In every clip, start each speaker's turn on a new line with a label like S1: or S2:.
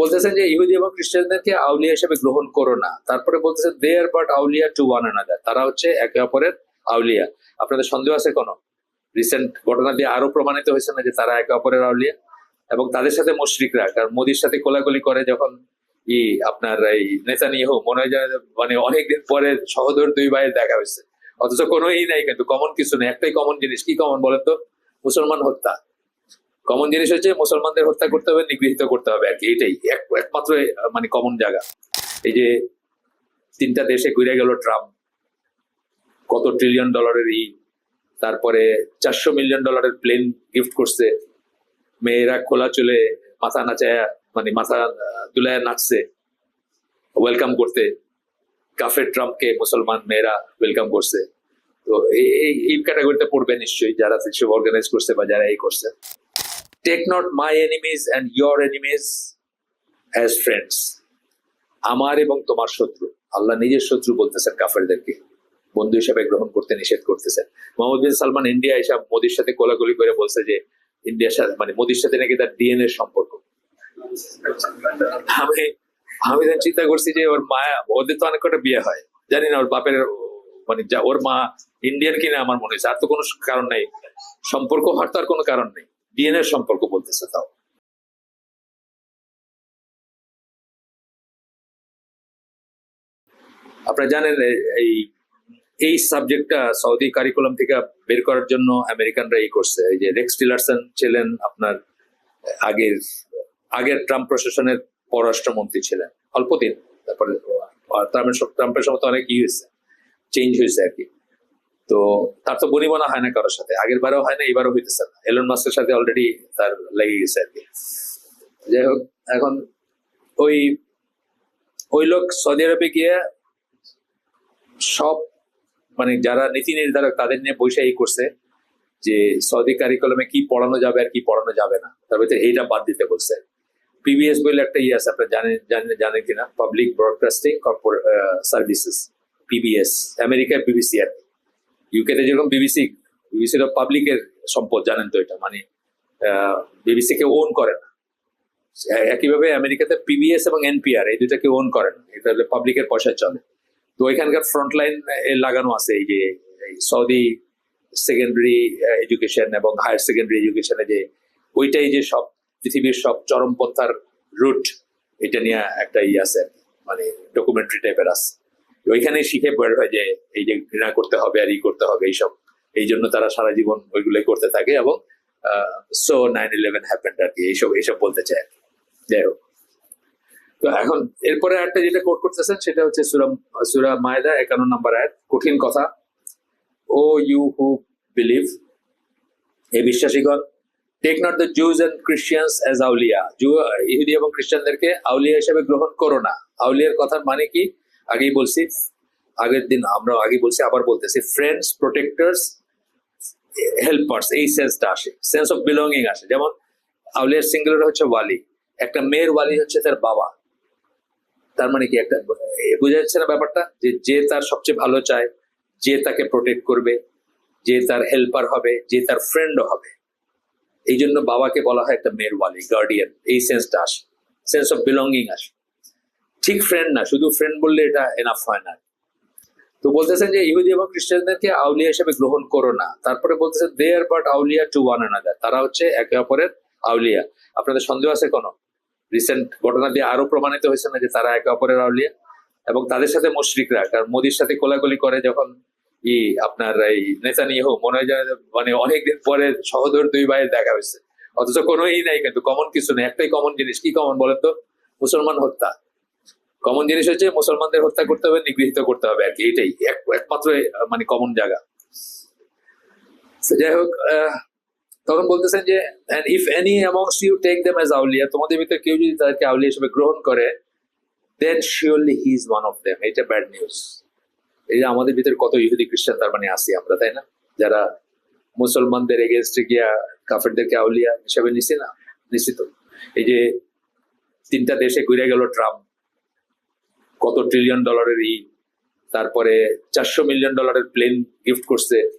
S1: বলতেছেন যে ইহুদি এবং খ্রিস্টানদেরকে আউলিয়া হিসেবে গ্রহণ করো না। তারপরে বলতেছেন দে আর বাট আউলিয়া টু ওয়ান অ্যানাদার তারা হচ্ছে একে অপরের আউলিয়া। আপনাদের সন্দেহ আছে কোনো? রিসেন্ট ঘটনা দিয়ে আরও প্রমাণিত হয়েছে না যে তারা একে অপরের আউলিয়া? এবং তাদের সাথে মুশরিকরা, কারণ মোদির সাথে কোলাকুলি করে যখন ই আপনার এই নেতানিয়াহু, মনে হয় মানে অনেকদিন পরে সহদর দুই ভাইয়ের দেখা হয়েছে। অথচ কোনো ই নাই কিন্তু কমন কিছু নেই। একটাই কমন জিনিস, কি কমন বলেন তো? মুসলমান হত্যা। কমন জিনিস হচ্ছে মুসলমানদের হত্যা করতে হবে, নিগৃহীত করতে হবে আর কি, এটাই। এক- একমাত্র মানে কমন জায়গা। এই যে তিনটা দেশে ঘুরে গেল ট্রাম্প, কত ট্রিলিয়ন ডলারের ই, তারপরে চারশো মিলিয়ন ডলারের প্লেন গিফট করছে। মেয়েরা খোলা চলে মাথা নাচায় মানে মাথা দুলায় নাচছে ওয়েলকাম করতে। কাফের ট্রাম্পকে মুসলমান মেয়েরা ওয়েলকাম করছে। তো এই ক্যাটাগরিতে পড়বে নিশ্চয়ই, যারা সেসব অর্গানাইজ করছে বা যারা এই করছে। Take not my enemies and your enemies as friends আমার এবং তোমার শত্রু। আল্লাহ নিজের শত্রু বলতেছেন কাফেরদেরকে। বন্ধু হিসাবে গ্রহণ করতে নিষেধ করতেছেন। মোহাম্মদ বিন সালমান ইন্ডিয়া এসব মোদির সাথে কোলাগুলি করে বলছে যে, ইন্ডিয়ার সাথে মানে মোদির সাথে নাকি তার ডিএনএ সম্পর্ক। আমি আমি চিন্তা করছি যে ওর মা ওদের তো অনেক কটা বিয়ে হয়। জানি না, ওর বাপের মানে ওর মা ইন্ডিয়ান কিনা আমার মনে হচ্ছে। আর তো কোনো কারণ নেই। সম্পর্ক হওয়ার তো আর কোনো কারণ নেই। ডিএনএ সম্পর্ক বলতেছে তাও। আপনারা জানেন, এই এই সাবজেক্টটা সৌদি কারিকুলাম থেকে বের করার জন্য আমেরিকানরা এই করছে। এই যে রেক্স টিলারসন ছিলেন আপনার আগের আগের ট্রাম্প প্রশাসনের পররাষ্ট্রমন্ত্রী ছিলেন। অল্প দিন, তারপরে ট্রাম্পের ট্রাম্পের সময় তো অনেক ই হয়েছে, চেঞ্জ হয়েছে আর কি। তো তার তো বনিবনা হয় না কারোর সাথে। আগের বারেও হয় না এবারও হইতেছে না। এলন মাস্কের সাথে অলরেডি তার লেগে গেছে আর কি। যাই হোক, এখন ওই ওই লোক সৌদি আরবে গিয়ে সব মানে যারা নীতি নির্ধারক তাদের নিয়ে বৈশাহী করছে যে সৌদি কারিকুলামে কি পড়ানো যাবে আর কি পড়ানো যাবে না। তার ভিতরে এইটা বাদ দিতে বলছে। পিবিএস বলে একটা ইয়ে আছে, আপনার জানেন জানেন জানেন কিনা? Public broadcasting corporate services PBS আমেরিকার বিবিসি আর ইউকেতে যেরকম বিবিসি বিবিসির পাবলিকের সম্পদ, জানেন তো এটা মানে বিবিসি কে ওন করে না। একইভাবে আমেরিকাতে পিবিএস এবং এনপিআর এই দুটাকে ওন করে না, এটা পাবলিকের পয়সায় চলে। তো এখানকার ফ্রন্টলাইন লাগানো আছে, এই যে সৌদি সেকেন্ডারি এডুকেশন এবং হায়ার সেকেন্ডারি এডুকেশনে যে, ওইটাই যে সব, পৃথিবীর সব চরমপন্থার রুট এটা নিয়ে একটা ই আছে মানে ডকুমেন্টারি টাইপের আছে। ওইখানে শিখে বের হয় যে এই যে ঘৃণা করতে হবে আর ই করতে হবে, এইসব। এই জন্য তারা সারা জীবন ওইগুলোই করতে থাকে এবং সো নাইন ইলেভেন হ্যাপেন্ড আর কি, এইসব এইসব বলতে চায় আর কি। যাই হোক। তো এখন এরপরে একটা যেটা কোট করতেছেন সেটা হচ্ছে সুরা সুরা মায়দা একান্ন নম্বর আয়াত, কঠিন কথা। ও ইউ হু বিলিভ এই বিশ্বাসীগণ take not the Jews and Christians as আউলিয়া ইহুদি এবং খ্রিস্টানদেরকে আউলিয়া হিসেবে গ্রহণ করো না। আউলিয়ার কথার মানে কি? আগেই বলছি, আগের দিন আমরা আগে বলছি, আবার বলতেছি ফ্রেন্ডস প্রোটেক্টরস হেল্পার্স এই সেন্সটা আসে সেন্স অফ বিলঙ্গিং আসে। যেমন আউলিয়ার সিঙ্গুলার হচ্ছে ওয়ালি, একটা মেয়ের ওয়ালি হচ্ছে তার বাবা। তার মানে কি একটা বোঝা যাচ্ছে না ব্যাপারটা? যে যে তার সবচেয়ে ভালো চায়, যে তাকে প্রোটেক্ট করবে, যে তার হেল্পার হবে, যে তার ফ্রেন্ডও হবে। এই জন্য বাবাকে বলা হয় একটা মেয়ের ওয়ালি গার্ডিয়ান এই সেন্সটা আসে। সেন্স অফ বিলঙ্গিং আসে। ঠিক ফ্রেন্ড না, শুধু ফ্রেন্ড বললে এটা এনাফ হয় না। তো বলতেছেন যে, ইহুদি এবং খ্রিস্টানদেরকে আউলিয়া হিসেবে গ্রহণ করো না। তারপরে বলতেছেন দে আর বাট আউলিয়া টু ওয়ান অ্যানাদার তারা হচ্ছে একে অপরের আউলিয়া। আপনাদের সন্দেহ আছে কোনো? রিসেন্ট ঘটনা দিয়ে আরও প্রমাণিত হয়েছে না যে তারা একে অপরের আউলিয়া? এবং তাদের সাথে মুশরিকরা, কারণ মোদির সাথে কোলাকুলি করে যখন ই আপনার এই নেতা নেতানিয়াহু, মনে হয় মানে অনেকদিন পরে সহদর দুই ভাইয়ের দেখা হয়েছে। অথচ কোনো ই নাই কিন্তু কমন কিছু নেই। একটাই কমন জিনিস, কি কমন বলেন তো? মুসলমান হত্যা। কমন জিনিস হচ্ছে মুসলমানদের হত্যা করতে হবে, নিগৃহীত করতে হবে আর কি, এটাই। একমাত্র মানে কমন জায়গা। যাই হোক তখন বলতেছেন যে if any amongst you take them as আউলিয়া তোমাদের ভিতরে কেউ যদি তাদেরকে আউলিয়া হিসেবে গ্রহণ করে then surely he is one of them এটা ব্যাড নিউজ এই যে আমাদের ভিতরে কত ইহুদি, খ্রিস্টান, তার মানে আসি আমরা, তাই না? যারা মুসলমানদের এগেনস্টে গিয়া কাফেরদেরকে আউলিয়া হিসাবে নিছি না, নিশ্চিত। এই যে তিনটা দেশে ঘুরে গেল ট্রাম্প। কত ট্রিলিয়ন ডলারের ই, তারপরে চারশো মিলিয়ন ডলারের প্লেন গিফট করছে।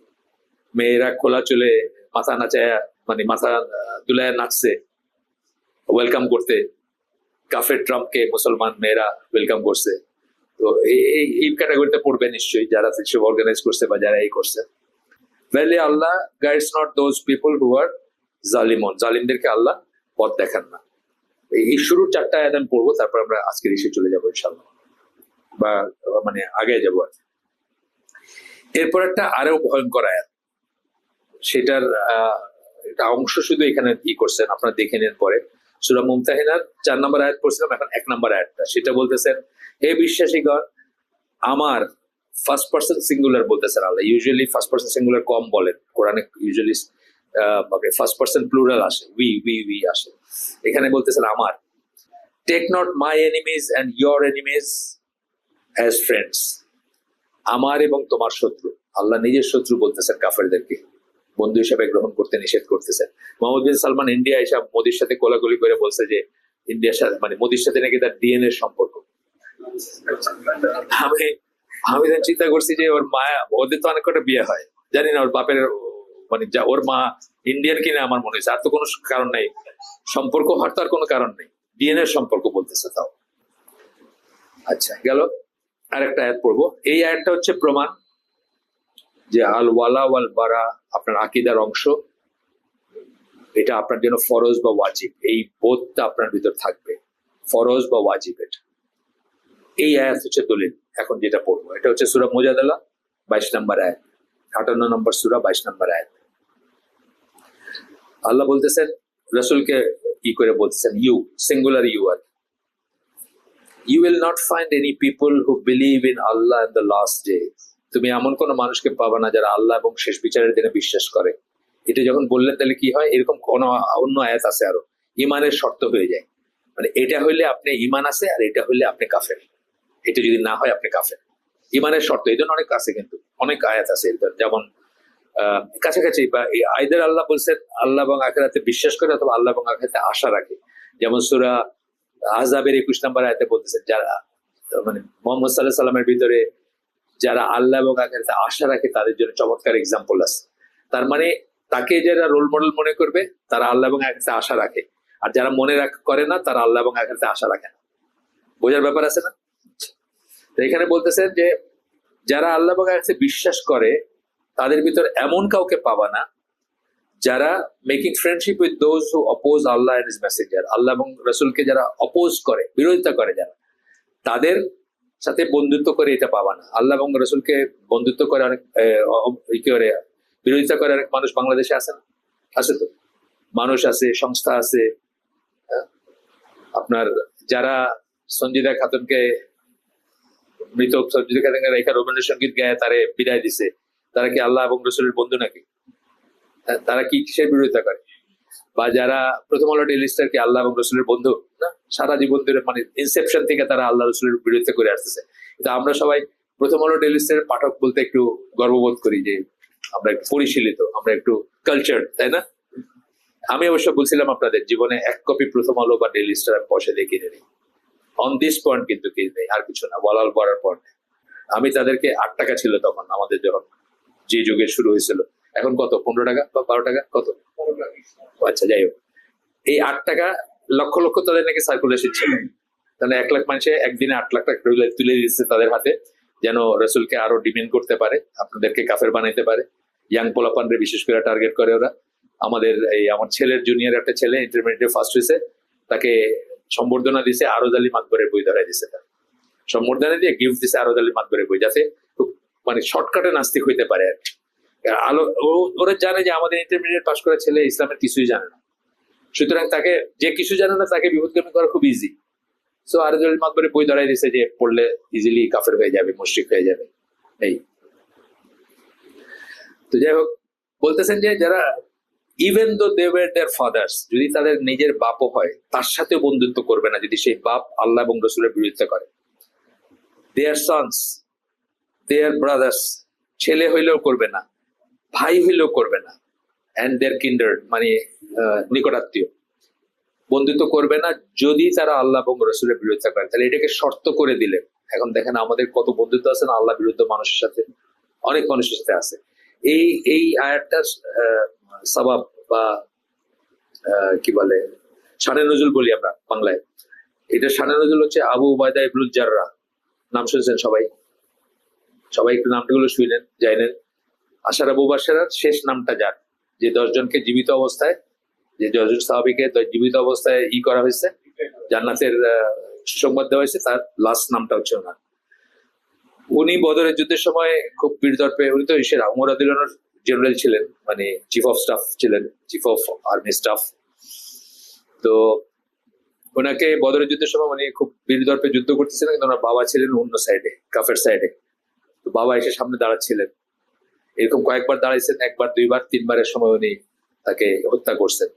S1: মেয়েরা খোলা চলে মাথা নাচায় মানে মাথা দুলায় নাচছে। ওয়েলকাম করতে। কাফের ট্রাম্পকে মুসলমান মেয়েরা ওয়েলকাম করছে। তো এই, এই- ক্যাটাগরিতে পড়বে নিশ্চয়ই যারা সেসব অর্গানাইজ করছে বা যারা এই করছে। Verily Allah guides not those people who are জালিমন জালিমদেরকে আল্লাহ পথ দেখান না। এই শুরুর চারটা আয়াত আমি পড়ব, তারপর আমরা আজকের এসে চলে যাব ইনশাল্লাহ বা মানে আগে যাব আর। এরপর একটা আরও ভয়ঙ্কর আয়াত। সেটার একটা অংশ শুধু এখানে ই করছেন, আপনারা দেখে নেন পরে। সুরা মুমতাহিনার চার নম্বর আয়াত পড়ছিলাম, এখন এক নম্বর আয়াতটা। সেটা বলতেছেন, হে বিশ্বাসীগণ, আমার ফার্স্ট পার্সন সিঙ্গুলার বলতেছেন আল্লাহ। ইউজুয়ালি ফার্স্ট পার্সন সিঙ্গুলার কম বলেন। কোরআনে ইউজুয়ালি ফার্স্ট পার্সন প্লুরাল আসে। উই উই উই আসে। এখানে বলতেছেন, আমার। Take not my enemies and your enemies as friends আমার এবং তোমার শত্রু। আল্লাহ নিজের শত্রু বলতেছেন কাফেরদেরকে। বন্ধু হিসেবে গ্রহণ করতে নিষেধ করতেছেন। মোহাম্মদ বিন সালমান ইন্ডিয়া এসব মোদির সাথে কোলাগুলি করে বলছে যে, ইন্ডিয়ার সাথে মানে মোদির সাথে নাকি তার ডিএনএ সম্পর্ক। আমি আমি চিন্তা করছি যে ওর মা ওদের তো অনেক কটা বিয়ে হয়। জানি না, ওর বাপের মানে যা ওর মা ইন্ডিয়ান কিনা আমার মনে হয়েছে। আর তো কোনো কারণ নেই। সম্পর্ক হওয়ার তো আর কোনো কারণ নেই। ডিএনএ সম্পর্ক বলতেছে তাও। আচ্ছা গেল। আরেকটা আয়াত পড়ব এই আয়াতটা হচ্ছে প্রমাণ যে আল ওয়ালা ওয়াল বারা আপনার আকিদার অংশ। এটা আপনার জন্য ফরজ বা ওয়াজিব। এই বোধটা আপনার ভিতর থাকবে। ফরজ বা ওয়াজিব এটা। এই আয়াত হচ্ছে দলিল। এখন যেটা পড়ব, এটা হচ্ছে সুরা মুজাদালা, বাইশ নম্বর আয়াত আটান্ন নম্বর সুরা, বাইশ নম্বর আয়াত আল্লাহ বলতেছেন, রসুলকে কি করে বলতেছেন you singular you R you will not find any people who believe in Allah in the last day তুমি এমন কোন মানুষকে পাবা না যারা আল্লাহ এবং শেষ বিচারের দিনে বিশ্বাস করে। এটা যখন বললেন তাহলে কি হয়? এরকম কোন অন্য আয়াত আছে আরও। ইমানের শর্ত হয়ে যায়। মানে এটা হইলে আপনি ইমান আছে আর এটা হইলে আপনি কাফের। এটা যদি না হয়, আপনি কাফের। ইমানের শর্ত, এই জন্য অনেক আছে কিন্তু। অনেক আয়াত আছে। যেমন কাছাকাছি বা এই আয়দের আল্লাহ বলছেন, আল্লাহ এবং আখেরাতে বিশ্বাস করে অথবা আল্লাহ এবং আখেরাতে আশা রাখে। যেমন সুরা আহজাবের একুশ নম্বর আয়াতে বলতেছেন, যারা মানে মোহাম্মদ সাল্লাহ সাল্লামের ভিতরে যারা আল্লাহ এবং আখেরাতে আশা রাখে, তাদের জন্য চমৎকার এক্সাম্পল আছে। তার মানে তাকে যারা রোল মডেল মনে করবে, তারা আল্লাহ এবং আখেরাতে আশা রাখে। আর যারা মনে রাখ- করে না, তারা আল্লাহ এবং আখেরাতে আশা রাখে না। বোঝার ব্যাপার আছে না? তো এখানে বলতেছেন যে, যারা আল্লাহ এবং আখেরাতে বিশ্বাস করে, তাদের ভিতর এমন কাউকে পাবা না যারা making friendship with those who oppose Allah and his messenger Allah এবং রসুলকে যারা অপোজ করে, বিরোধিতা করে যারা, তাদের সাথে বন্ধুত্ব করে এটা পাবা না। আল্লাহ এবং রসুলকে বন্ধুত্ব করে অনেক কি করে বিরোধিতা করে অনেক মানুষ বাংলাদেশে আছে না? আছে তো? মানুষ আছে, সংস্থা আছে হ্যাঁ? আপনার যারা সঞ্জিদা খাতুনকে, মৃত সঞ্জিদা খাতুনকে রেখা রবীন্দ্রসঙ্গীত গায়ে তারে বিদায় দিছে, তারা কি আল্লাহ এবং রসুলের বন্ধু নাকি? তারা কি কিসের বিরোধিতা করে? বা যারা প্রথম আলো ডেলিস্টার কি আল্লাহ এবং রসুলের বন্ধু, না? সারা জীবন ধরে মানে ইনসেপশন থেকে তারা আল্লাহ রসুলের বিরোধিতা করে আসতেছে। কিন্তু আমরা সবাই প্রথম আলো ডেলিস্টারের পাঠক বলতে একটু গর্ববোধ করি যে আমরা একটু পরিশীলিত, আমরা একটু কালচার তাই না? আমি অবশ্য বলছিলাম আপনাদের, জীবনে এক কপি প্রথম আলো বা ডেলি স্টার আমি পয়সা দিয়ে কিনে নিই। অন দিস পয়েন্ট কিন্তু কিনে নেই, আর কিছু না, বলাল করার পর আমি তাদেরকে আট টাকা ছিল তখন, আমাদের যখন যে যুগে শুরু হয়েছিল। এখন কত? পনেরো টাকা বা বারো টাকা? কত? আচ্ছা যাই হোক। এই আট টাকা লক্ষ লক্ষ তাদের নাকি সার্কুলেশন ছিল। তাহলে এক লাখ মানুষে একদিনে আট লাখ টাকা তুলে- দিচ্ছে তাদের হাতে, যেন রসুলকে আরও ডিমেন্ড করতে পারে, আপনাদেরকে কাফের বানাইতে পারে। ইয়াং পোলাপানরে বিশেষ করে টার্গেট করে ওরা। আমাদের এই আমার ছেলের জুনিয়র একটা ছেলে ইন্টারমিডিয়েট ফার্স্ট হয়েছে। তাকে সম্বর্ধনা দিছে আরজ আলী মাকবরের বই ধরাই দিছে তার। সম্বর্ধনা দিয়ে গিফট দিছে আরজ আলী মাকবরের বই, যাতে খুব মানে শর্টকাটে নাস্তিক হইতে পারে আর কি। আলো ওরা জানে যে আমাদের ইন্টারমিডিয়েট পাশ করা ছেলে ইসলামের কিছুই জানে না। সুতরাং তাকে, যে কিছু জানে না, তাকে বিপদগামী করা খুব ইজি সো আরজ আলী মাকবরের বই ধরাই দিছে যে পড়লে ইজিলি কাফের হয়ে যাবে, মুশরিক হয়ে যাবে। এই। তো যাই হোক, বলতেছেন যে যারা ইভেন দো দে দেয়ার ফাদার্স যদি তাদের নিজের বাপও হয়, তার সাথে বন্ধুত্ব করবে না যদি সেই বাপ আল্লাহ এবং রসুলের বিরোধিতা করে। দেয়ার সন্স দেয়ার ব্রাদার্স ছেলে হইলেও করবে না। ভাই হইলেও করবে না। অ্যান্ড দেয়ার কিন্ডার মানে নিকটাত্মীয়। বন্ধুত্ব করবে না যদি তারা আল্লাহ এবং রসুলের বিরোধিতা করে। তাহলে এটাকে শর্ত করে দিলেন। এখন দেখেন আমাদের কত বন্ধুত্ব আছে না আল্লাহ বিরুদ্ধ মানুষের সাথে অনেক মানুষের সাথে আছে। এই এই আয়াতটার আহ, সবাব বা কি বলে সানে নজরুল বলি আমরা বাংলায়। এটা সানারুল হচ্ছে আবু উবায়দা ইবনুল জাররা। নাম শুনছেন সবাই? সবাই একটু নামটাগুলো শুনলেন জানেন। আশার আবু বাসারার শেষ নামটা যার যে দশজনকে জীবিত অবস্থায় যে দশজন সাহাবিকে জীবিত অবস্থায় ই করা হয়েছে জান্নাতের আহ, সুসংবাদ দেওয়া হয়েছে তার লাস্ট নামটা হচ্ছে ওনার। উনি বদরের যুদ্ধের সময় খুব বীরদর্পে উনি তো ইসের উমর আদিলানোর জেনারেল ছিলেন মানে চিফ অফ স্টাফ ছিলেন চিফ অফ আর্মি স্টাফ তো ওনাকে বদরের যুদ্ধের সময় উনি খুব বীরদর্পে যুদ্ধ করতেছিলেন কিন্তু ওনার বাবা ছিলেন অন্য সাইডে কাফের সাইডে তো বাবা এসে সামনে দাঁড়াচ্ছিলেন। এরকম কয়েকবার দাঁড়াইছেন, একবার, দুইবার, তিনবারের সময় উনি তাকে হত্যা করছেন।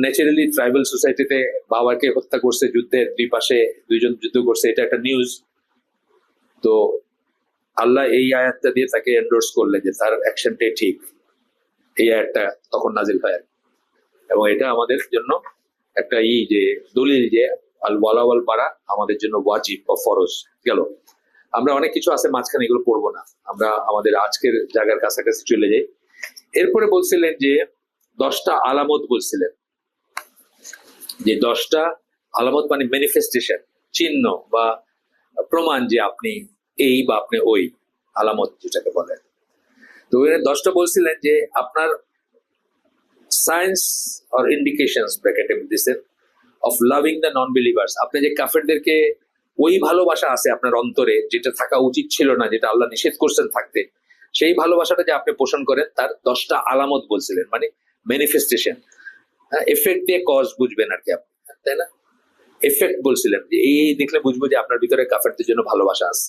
S1: ন্যাচারালি ট্রাইবাল সোসাইটিতে বাবাকে হত্যা করছে, যুদ্ধের দুই পাশে দুইজন যুদ্ধ করছে, এটা একটা নিউজ। তো আল্লাহ এই আয়াতটা দিয়ে তাকে এন্ডোর্স করলেন যে তার অ্যাকশনটাই ঠিক। এই আয়াতটা তখন নাজিল হয়। এবং এটা আমাদের জন্য একটা ই যে দলিল যে আল ওয়ালাওয়াল পারা আমাদের জন্য ওয়াজিব বা ফরজ। গেল। আমরা অনেক কিছু আছে মাঝখানে এগুলো পড়ব না। আমরা আমাদের আজকের জায়গার কাছাকাছি চলে যাই। এরপরে বলছিলেন যে, দশটা আলামত বলছিলেন। যে দশটা আলামত মানে ম্যানিফেস্টেশন চিহ্ন বা প্রমাণ যে আপনি এই বা আপনি ওই আলামত যেটাকে বলেন। তো দশটা বলছিলেন যে, আপনার সায়েন্স অর ইন্ডিকেশন ব্র্যাকেটে দিচ্ছেন of loving the non believers আপনি যে কাফেরদেরকে ওই ভালোবাসা আছে আপনার অন্তরে, যেটা থাকা উচিত ছিল না, যেটা আল্লাহ নিষেধ করছেন থাকতে। সেই ভালোবাসাটা যে আপনি পোষণ করেন, তার দশটা আলামত বলছিলেন মানে ম্যানিফেস্টেশন এফেক্ট দিয়ে কজ বুঝবেন আর কি আপনি, তাই না? এফেক্ট বলছিলেন, যে এই দেখলে বুঝব যে আপনার ভিতরে কাফেরদের জন্য ভালোবাসা আছে।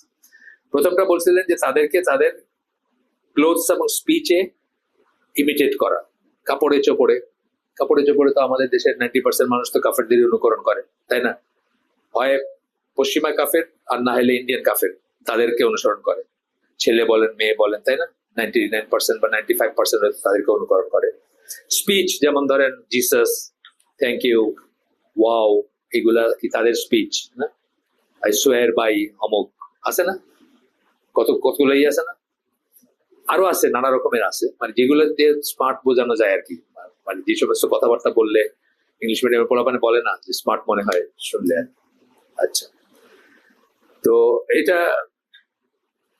S1: প্রথমটা বলছিলেন যে তাদেরকে তাদের ক্লোথস এবং স্পিচে ইমিটেট করা। কাপড়ে চোপড়ে কাপড়ে চোপড়ে তো আমাদের দেশের নাইনটি পার্সেন্ট মানুষ তো কাফেরদের অনুকরণ করে, তাই না? হয় পশ্চিমা কাফের আর না হলে ইন্ডিয়ান কাফের, তাদেরকে অনুসরণ করে। ছেলে বলেন, মেয়ে বলেন, তাই না? নাইনটি নাইন পার্সেন্ট বা নাইনটি ফাইভ পার্সেন্ট তাদেরকে অনুকরণ করে। স্পিচ যেমন ধরেন জিসাস থ্যাংক ইউ ওয়াও এগুলা কি তাদের স্পিচ না? আই সোয়ার বাই অমুক, আছে না? কত, কতগুলোই আছে না? আরও আছে, নানা রকমের আছে। মানে যেগুলো দিয়ে স্মার্ট বোঝানো যায় আর কি। মানে যে সমস্ত কথাবার্তা বললে ইংলিশ মিডিয়ামের পোলাপানে বলে না, যে স্মার্ট মনে হয় শুনলে। আচ্ছা। এটা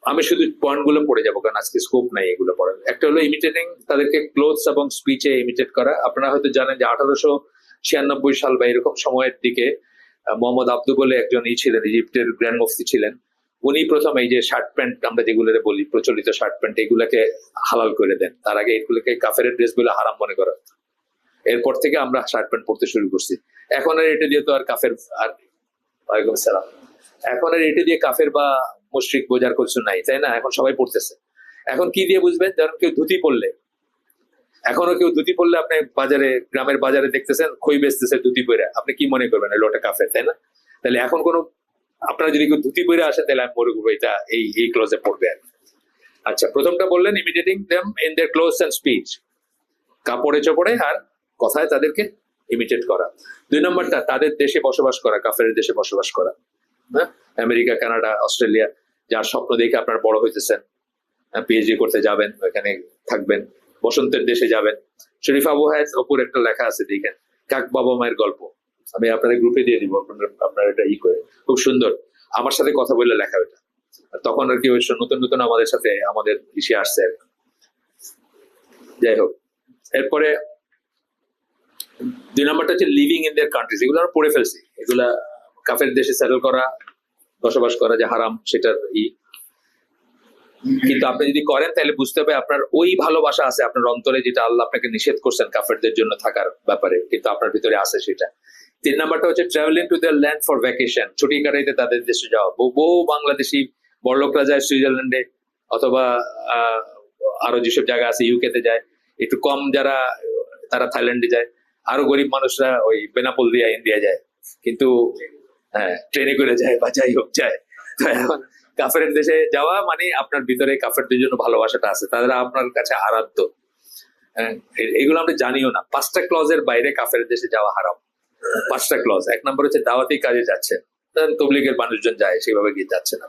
S1: আমি শুধু পয়েন্টগুলো পড়ে যাব, কারণ আজকে স্কোপ নাই এগুলো পড়ার। একটা হলো ইমিটেটিং তাদেরকে ক্লোথস এবং স্পিচে ইমিটেট করা। আপনারা হয়তো জানেন যে আঠারোশো ছিয়ানব্বই সাল বা এরকম সময়ের দিকে মোহাম্মদ আব্দু বলে একজন ই ছিলেন, ইজিপ্টের গ্র্যান্ড মুফতি ছিলেন। উনি প্রথম এই যে শার্ট প্যান্ট আমরা যেগুলো বলি, প্রচলিত শার্ট প্যান্ট এগুলাকে হালাল করে দেন। তার আগে এগুলোকে কাফের ড্রেসগুলো হারাম মনে করা এরপর থেকে আমরা শার্ট প্যান্ট পরতে শুরু করছি। এখন আর এটা দিয়ে তো আর কাফের, আর ওয়ালাইকুম সালাম এখন আর এটা দিয়ে কাফের বা মুশরিক বোঝার কিছু নাই, তাই না? এখন সবাই পড়তেছে। এখন কি দিয়ে বুঝবেন? ধরেন কেউ ধুতি পরলে। এখনও কেউ ধুতি পরলে আপনি বাজারে, গ্রামের বাজারে দেখতেছেন, খই বেচতেছে ধুতি পরে আপনি কি মনে করবেন? লোটা কাফের, তাই না? তাহলে এখন কোনো, আপনারা যদি কেউ ধুতি পরে আসেন, তাহলে আমি মনে করব এটা এই এই ক্লোজে পড়বে আর আচ্ছা প্রথমটা বললেন imitating them in their clothes and speech কাপড়ে চোপড়ে আর কথায় তাদেরকে ইমিটেট করা। দুই নম্বরটা, তাদের দেশে বসবাস করা কাফের দেশে বসবাস করা। হ্যাঁ আমেরিকা, কানাডা, অস্ট্রেলিয়া যার স্বপ্ন দেখে আপনার বড় হইতেছেন পিএইচডি করতে যাবেন ওখানে থাকবেন, বসন্তের দেশে যাবেন। শরীফ আবু হায়াত অপুর একটা লেখা আছে, দেখেন, কাক বাবা মায়ের গল্প। আমি আপনাদের গ্রুপে দিয়ে দিব, আপনারা এটা ই করে। খুব সুন্দর। আমার সাথে কথা বললে লেখা ওটা তখন আর কি ওই নতুন নতুন আমাদের সাথে আমাদের ইসে আসছে আর যাই হোক, এরপরে দুই নম্বরটা হচ্ছে লিভিং ইন দেয়ার কান্ট্রিজ এগুলো আমরা পড়ে ফেলছি। এগুলা কাফের দেশে সেটেল করা, বসবাস করা যে হারাম, সেটার ই। কিন্তু আপনি যদি করেন, তাহলে বুঝতে হবে আপনার ওই ভালোবাসা আছে, আপনার অন্তরে যেটা আল্লাহ আপনাকে নিষেধ করছেন কাফেরদের জন্য থাকার ব্যাপারে, কিন্তু আপনার ভিতরে আছে সেটা। তিন নাম্বারটা হচ্ছে travelling to the land for vacation ছুটি কাটাইতে তাদের দেশে যাওয়া। বহু বাংলাদেশি, বড়লোকরা যায় সুইজারল্যান্ডে, অথবা আরও যেসব জায়গা আছে ইউকে তে যায়। একটু কম যারা, তারা থাইল্যান্ডে যায়। আরও গরিব মানুষরা ওই বেনাপোল দিয়া ইন্ডিয়া যায়। কিন্তু হ্যাঁ ট্রেনে করে যায় বা যাই হোক যায়। তো এখন কাফের দেশে যাওয়া মানে আপনার ভিতরে কাফেরদের জন্য ভালোবাসাটা আছে তারা আপনার কাছে আরাধ্য। হ্যাঁ, এগুলো আমরা জানিও না। পাঁচটা ক্লজের বাইরে কাফের দেশে যাওয়া হারাম। পাঁচটা ক্লজ এক নম্বর হচ্ছে দাওয়াতি কাজে যাচ্ছে তবলিগের মানুষজন যায় সেভাবে গিয়ে যাচ্ছে না।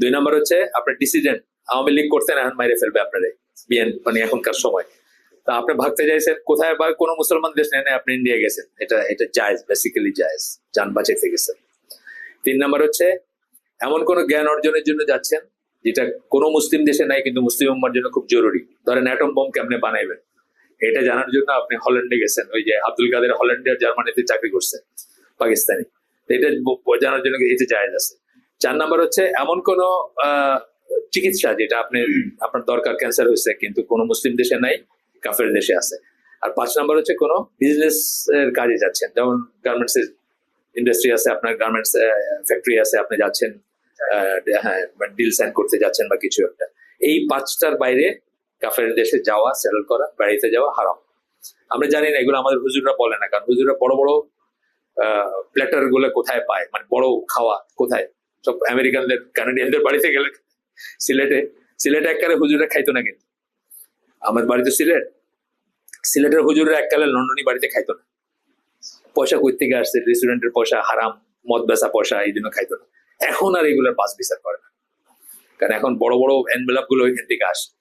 S1: দুই নম্বর হচ্ছে আপনার ডিসিডেন্ট আওয়ামী লীগ করতেন এখন মাইরে ফেলবে আপনারে। বিএন মানে এখনকার সময়। তা আপনি ভাগতে চাইছেন কোথায় বা কোনো মুসলমান দেশ নেই আপনি ইন্ডিয়া গেছেন। এটা এটা জায়েজ বেসিক্যালি জায়েজ যান বাঁচাইতে গেছেন। তিন নাম্বার হচ্ছে এমন কোন জ্ঞান অর্জনের জন্য যাচ্ছেন যেটা কোনো মুসলিম দেশে নাই কিন্তু মুসলিম উম্মার জন্য খুব জরুরি। ধরেন অ্যাটম বম কেমনে বানাইবেন। এটা জানার জন্য আপনি হল্যান্ডে গেছেন ওই যে আব্দুল কাদের হল্যান্ডে আর জার্মানিতে চাকরি করছে পাকিস্তানি। এটা জানার জন্য এতে জায়েজ আছে। চার নাম্বার হচ্ছে এমন কোন চিকিৎসা যেটা আপনি আপনার দরকার ক্যান্সার হয়েছে কিন্তু কোনো মুসলিম দেশে নাই কাফের দেশে আছে। আর পাঁচ নাম্বার হচ্ছে কোনো বিজনেস এর কাজে যাচ্ছেন। যেমন গার্মেন্টস এর ইন্ডাস্ট্রি আছে, আপনার গার্মেন্টস ফ্যাক্টরি আছে, আপনি যাচ্ছেন হ্যাঁ ডিল সাইন করতে যাচ্ছেন বা কিছু একটা। এই পাঁচটার বাইরে কাফের দেশে যাওয়া সেটেল করা, বাড়িতে যাওয়া হারাম। আমরা জানি না, এগুলো আমাদের হুজুররা বলে না, কারণ হুজুররা বড় বড় প্ল্যাটারগুলো কোথায় পায়? মানে বড় খাওয়া কোথায়? সব আমেরিকানদের, কানাডিয়ানদের বাড়িতে গেলে সিলেটে সিলেটে এককালে হুজুররা খাইতো না কিন্তু। আমার বাড়িতে সিলেট। সিলেটের হুজুররা এককালে লন্ডনী বাড়িতে খাইতো না। পয়সা কই থেকে আসছে রেস্টুরেন্টের পয়সা, হারাম মদ বেচা পয়সা, এই জন্য খাইতো না। এখন আর এগুলোর পাস বিচার করে না। কারণ এখন বড় বড় এনভেলপগুলো এখান থেকে আসে।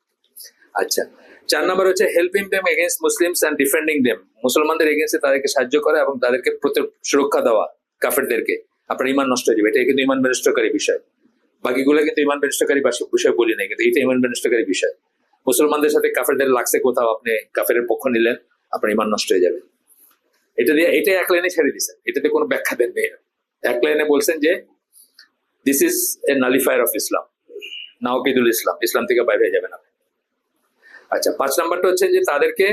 S1: আচ্ছা চার নম্বর হচ্ছে helping them against Muslims and defending them মুসলমানদের এগেনস্টে তাদেরকে সাহায্য করা এবং তাদেরকে সুরক্ষা দেওয়া কাফেরদেরকে। আপনার ইমান নষ্ট হয়ে যাবে। এটা কিন্তু ইমান বিনষ্টকারী বিষয়। বাকিগুলো কিন্তু ইমান বিনষ্টকারী বাস- বিষয় বলি নাই, কিন্তু এটা ইমান বিনষ্টকারী বিষয়। মুসলমানদের সাথে কাফেরদের লাগছে কোথাও আপনি কাফের পক্ষ নিলেন, আপনার ইমান নষ্ট হয়ে যাবে। এটা দিয়ে এটা এক লাইনে ছেড়ে দিয়েছেন। এটাতে কোনো ব্যাখ্যা দেন নেই এক লাইনে বলছেন যে this is a nullifier of Islam নাওকিদুল Islam Islam থেকে বাইরে হয়ে যাবে না আচ্ছা পাঁচ নাম্বারটা হচ্ছে যে তাদেরকে,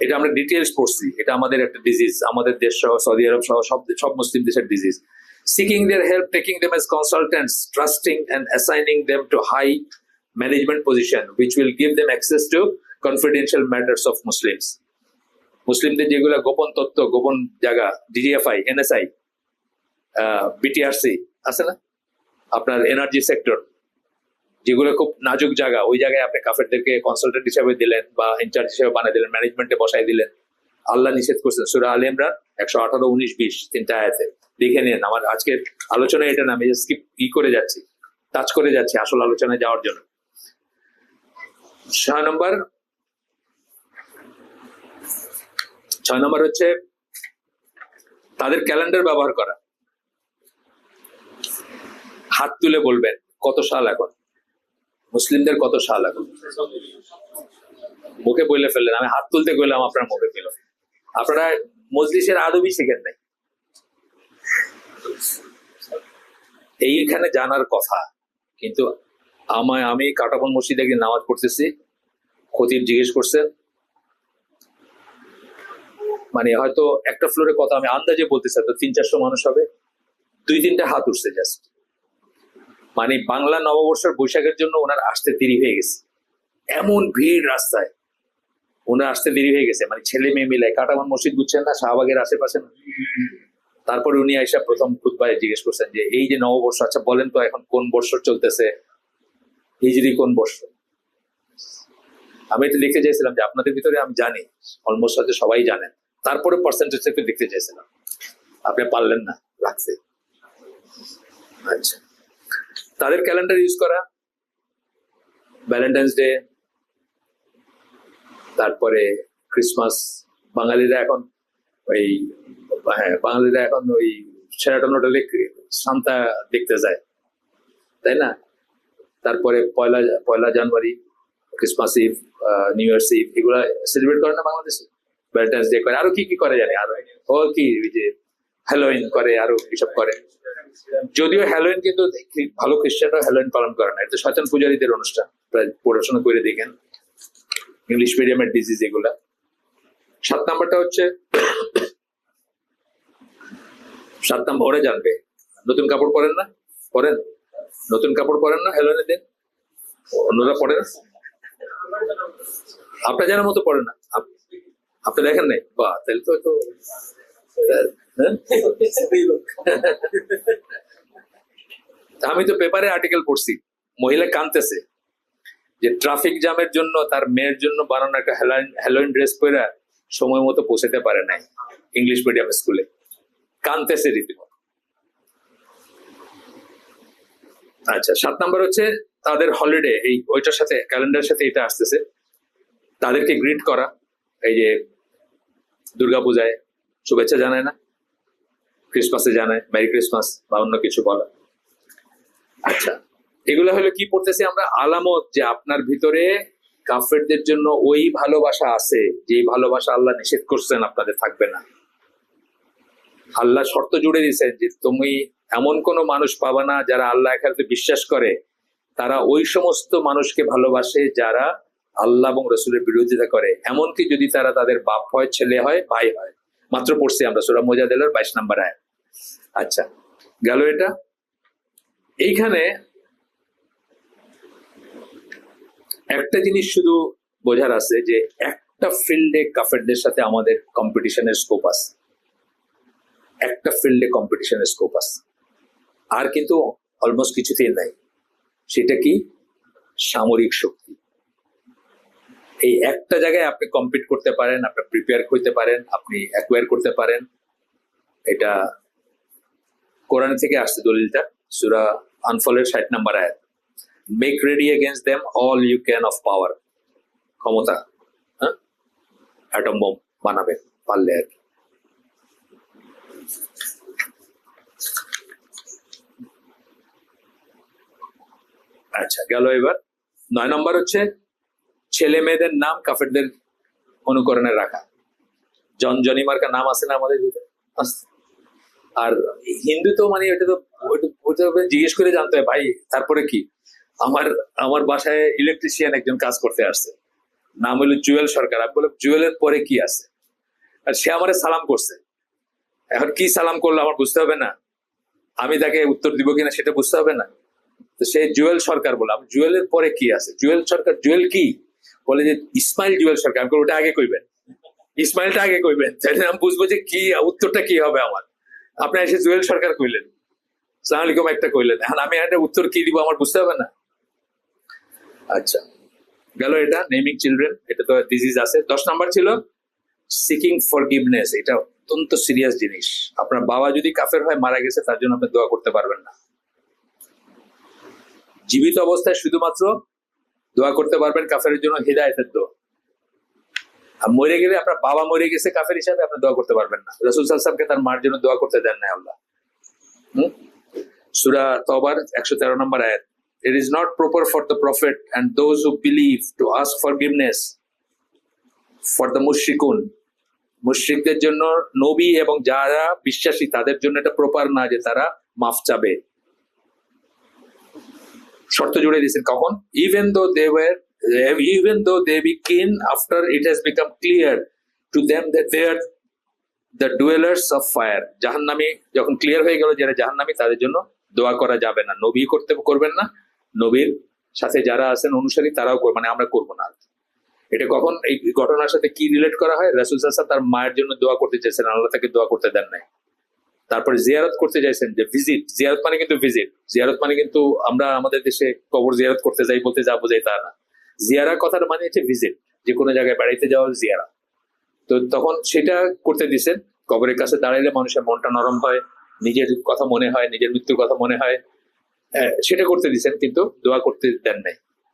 S1: এটা আমরা ডিটেলস পড়ছি, এটা আমাদের একটা ডিজিজ আমাদের দেশ সহ, সৌদি আরব সহ, সব সব মুসলিম দেশের disease seeking their help taking them as consultants trusting and assigning them to high management position which will give them access to confidential matters of Muslims মুসলিমদের যেগুলো গোপন তথ্য, গোপন জায়গা ডিজিএফআই এনএসআই বিটিআরসি আছে না? আপনার এনার্জি সেক্টর যেগুলো খুব নাজুক জায়গা, ওই জায়গায় আপনি কাফেরদেরকে কনসালটেন্ট হিসেবে দিলেন বা ইনচার্জ হিসেবে বানিয়ে দিলেন ম্যানেজমেন্টে বসাই দিলেন। আল্লাহ নিষেধ করছেন। সুরা আল ইমরান একশো আঠারো, উনিশ, বিশ, তিনটা আয়াতে। দেখে নিন, আমার আজকের আলোচনা এটা না, আমি স্কিপ ই করে যাচ্ছি টাচ করে যাচ্ছি আসল আলোচনায় যাওয়ার জন্য। ছয় নম্বর। ছয় নম্বর হচ্ছে তাদের ক্যালেন্ডার ব্যবহার করা। হাত তুলে বলবেন, কত সাল এখন? মুসলিমদের কত সাল এখন? মুখে বলে ফেললেন, আমি হাত তুলতে গেলাম আপনার মুখে পেল আপনারা মজলিসের আদবই শিখেন নাই। এইখানে জানার কথা, কিন্তু আমায়, আমি কাটাপন মসজিদে গিয়ে নামাজ পড়তেছি। খতিব জিজ্ঞেস করছেন মানে হয়তো একটা ফ্লোরে কথা আমি আন্দাজে বলতেছি তো তিন, চারশো মানুষ হবে। দুই, তিনটা হাত উঠছে জাস্ট মানে বাংলা নববর্ষের বৈশাখের জন্য ওনার আসতে দেরি হয়ে গেছে। এমন ভিড় রাস্তায় ওনার আসতে দেরি হয়ে গেছে। মানে ছেলে মেয়ে মিলে কাটামান মসজিদ বুঝছেন না, শাহবাগের আশেপাশে না। তারপরে উনি আইসা প্রথম খুদ্ায় জিজ্ঞেস করছেন যে, এই যে নববর্ষ আচ্ছা বলেন তো এখন কোন বর্ষ চলতেছে? হিজরি কোন বর্ষ আমি এটা লিখতে চাইছিলাম যে আপনাদের ভিতরে আমি জানি অলমোস্ট হয়তো সবাই জানেন। তারপরে পার্সেন্টেজ একটু দেখতে চাইছিলাম আপনি পারলেন না রাখতে আচ্ছা। তাদের ক্যালেন্ডার ইউজ করা ভ্যালেন্টাইন্স ডে তারপরে ক্রিসমাস বাঙালিরা এখন ওই হ্যাঁ বাঙালিরা এখন ওই সেরাটন হোটেলে সান্তা দেখতে যায়। তাই না? তারপরে পয়লা পয়লা জানুয়ারি Christmas eve new year's eve এগুলা সেলিব্রেট করে না বাংলাদেশে? ভ্যালেন্টাইন্স ডে করে। আরও কি কি করে জানি? আরও ও কি যে হ্যালোইন করে, আরও এসব করে। যদিও হ্যালোইন কিন্তু ভালো খ্রিস্টানরা হ্যালোইন পালন করে না। এটা শয়তান পূজারীদের অনুষ্ঠান। প্রায় পড়াশোনা করে দেখেন। ইংলিশ মিডিয়ামের ডিজিজ এগুলা। সাত নাম্বারটা হচ্ছে, সাত নাম্বার, ওরা জানবে। নতুন কাপড় পরেন না? পরেন? নতুন কাপড় পরেন না হ্যালোইনের দিন? অন্যরা পরে না? আপনার জানার মতো পড়েন না। আপনি দেখেন নাই? বা, তাহলে তো তো হ্যাঁ? আমি তো পেপারে আর্টিকেল পড়ছি। মহিলা কানতেছে যে ট্রাফিক জ্যামের জন্য তার মেয়ের জন্য বানানো একটা হ্যালোইন ড্রেস পরে সময় মতো পৌঁছাতে পারে নাই ইংলিশ মিডিয়াম স্কুলে কানতেছে রীতিমতো। আচ্ছা সাত নাম্বার হচ্ছে তাদের হলিডে এই ওইটার সাথে ক্যালেন্ডারের সাথে এটা আসতেছে। তাদেরকে গ্রিট করা, এই যে দুর্গাপূজায় শুভেচ্ছা জানায় না ক্রিসমাসে জানায় মেরি ক্রিসমাস বা অন্য কিছু বলা। আচ্ছা এগুলো হলো কি পড়তেছি আমরা? আলামত যে আপনার ভিতরে কাফেরদের জন্য ওই ভালোবাসা আছে যে ভালোবাসা আল্লাহ নিষেধ করছেন, আপনাদের থাকবে না। আল্লাহ শর্ত জুড়ে দিয়েছেন যে তুমি এমন কোন মানুষ পাবা না যারা আল্লাহ এখানে বিশ্বাস করে। তারা ওই সমস্ত মানুষকে ভালোবাসে যারা আল্লাহ এবং রসুলের বিরোধিতা করে। এমনকি যদি তারা তাদের বাপ হয়, ছেলে হয়, ভাই হয়। মাত্র পড়ছি আমরা সুরা মোজাদেলের বাইশ নাম্বার আয় আচ্ছা গেল এটা। এইখানে একটা জিনিস শুধু বোঝার আছে যে একটা ফিল্ডে কাফেরদের সাথে আমাদের কম্পিটিশনের স্কোপ আছে। একটা ফিল্ডে কম্পিটিশনের স্কোপ আছে। আর কিন্তু অলমোস্ট কিছুতেই নাই। সেটা কি? সামরিক শক্তি। এই একটা জায়গায় আপনি কম্পিট করতে পারেন, আপনি প্রিপেয়ার করতে পারেন, আপনি অ্যাকোয়ার করতে পারেন। এটা কোরআন থেকে আসছে দলিলটা, সুরা আনফলের ষাট নাম্বার আয়াত। Make ready against them all you can of power ক্ষমতা হ্যাঁ? অ্যাটম বোম বানাবেন, পারলে আর কি। আচ্ছা গেল এবার। নয় নম্বর হচ্ছে ছেলে মেয়েদের নাম কাফেরদের অনুকরণে রাখা। জন জনিমার্কা নাম আছে না আমাদের ভিতরে? আর হিন্দু তো মানে ওটা তো জিজ্ঞেস করে জানতে হয়, ভাই, তারপরে কি? আমার আমার বাসায় ইলেকট্রিশিয়ান একজন কাজ করতে আসছে। নাম হলো জুয়েল সরকার। আমি বললাম, জুয়েলের পরে কি আছে? আর সে আমারে সালাম করছে। এখন কি সালাম করল আমার বুঝতে হবে না। আমি তাকে উত্তর দিব কিনা সেটা বুঝতে হবে না। তো সে জুয়েল সরকার বললাম জুয়েলের পরে কি আছে? জুয়েল সরকার, জুয়েল কি? বলে যে, ইসমাইল জুয়েল সরকার। আমি ওটা আগে কইবেন। ইসমাইলটা আগে কইবেন? তাহলে আমি বুঝব যে কি, উত্তরটা কি হবে আমার। আপনি এসে জুয়েল সরকার কইলেন। সালাম একটা কইলেন। এখন আমি একটা উত্তর কি দিব আমার বুঝতে হবে না। আচ্ছা গেল এটা নেমিং চিলড্রেন এটা তো ডিজিজ আছে। দশ নাম্বার ছিল সিকিং ফরগিভনেস এটা অত্যন্ত সিরিয়াস জিনিস। আপনার বাবা যদি কাফের হয়, মারা গেছে, তার জন্য আপনি দোয়া করতে পারবেন না। জীবিত অবস্থায় শুধুমাত্র দোয়া করতে পারবেন কাফের জন্য হৃদায়তের দোয়া। আর মরে গেলে আপনার বাবা মরে গেছে কাফের হিসাবে আপনি দোয়া করতে পারবেন না। রসুল সাল্লামকে তার মার জন্য দোয়া করতে দেন না আল্লাহ। হম? সুরা তবার একশো তেরো নম্বর আয়াত। It is not proper for the prophet and those who believe to ask for forgiveness for the মুশ্রিকুন মুশ্রিকদের জন্য নবী এবং যারা বিশ্বাসী তাদের জন্য এটা প্রপার না যে তারা মাফ চাবে। শর্ত জুড়ে দিয়েছেন কখন? Even though they even though they be kin after it has become clear to them that they are the dwellers of fire জাহান্নামী যখন ক্লিয়ার হয়ে গেল যারা জাহান্নামী, তাদের জন্য দোয়া করা যাবে না। নবী করতে করবেন না। নবীর সাথে যারা আছেন অনুসারী, তারাও মানে আমরা করব না। এটা কখন এই ঘটনার সাথে কি রিলেট করা হয়? রাসুল সাসা তার মায়ের জন্য দোয়া করতে চাইছেন আল্লাহ তাকে দোয়া করতে দেন নাই। তারপরে জিয়ারত করতে চাইছেন যে ভিজিট জিয়ারত মানে কিন্তু ভিজিট জিয়ারত মানে কিন্তু আমরা আমাদের দেশে কবর জিয়ারত করতে যাই, বলতে যা বোঝাই তা না। জিয়ারা কথার মানে হচ্ছে ভিজিট যে কোনো জায়গায় বেড়াইতে যাওয়া জিয়ারা। তো তখন সেটা করতে দিছেন, কবরের কাছে দাঁড়াইলে মানুষের মনটা নরম হয়, নিজের কথা মনে হয়, নিজের মৃত্যুর কথা মনে হয় সেটা করতে দিছেন কিন্তু দোয়া করতে দেন নাই।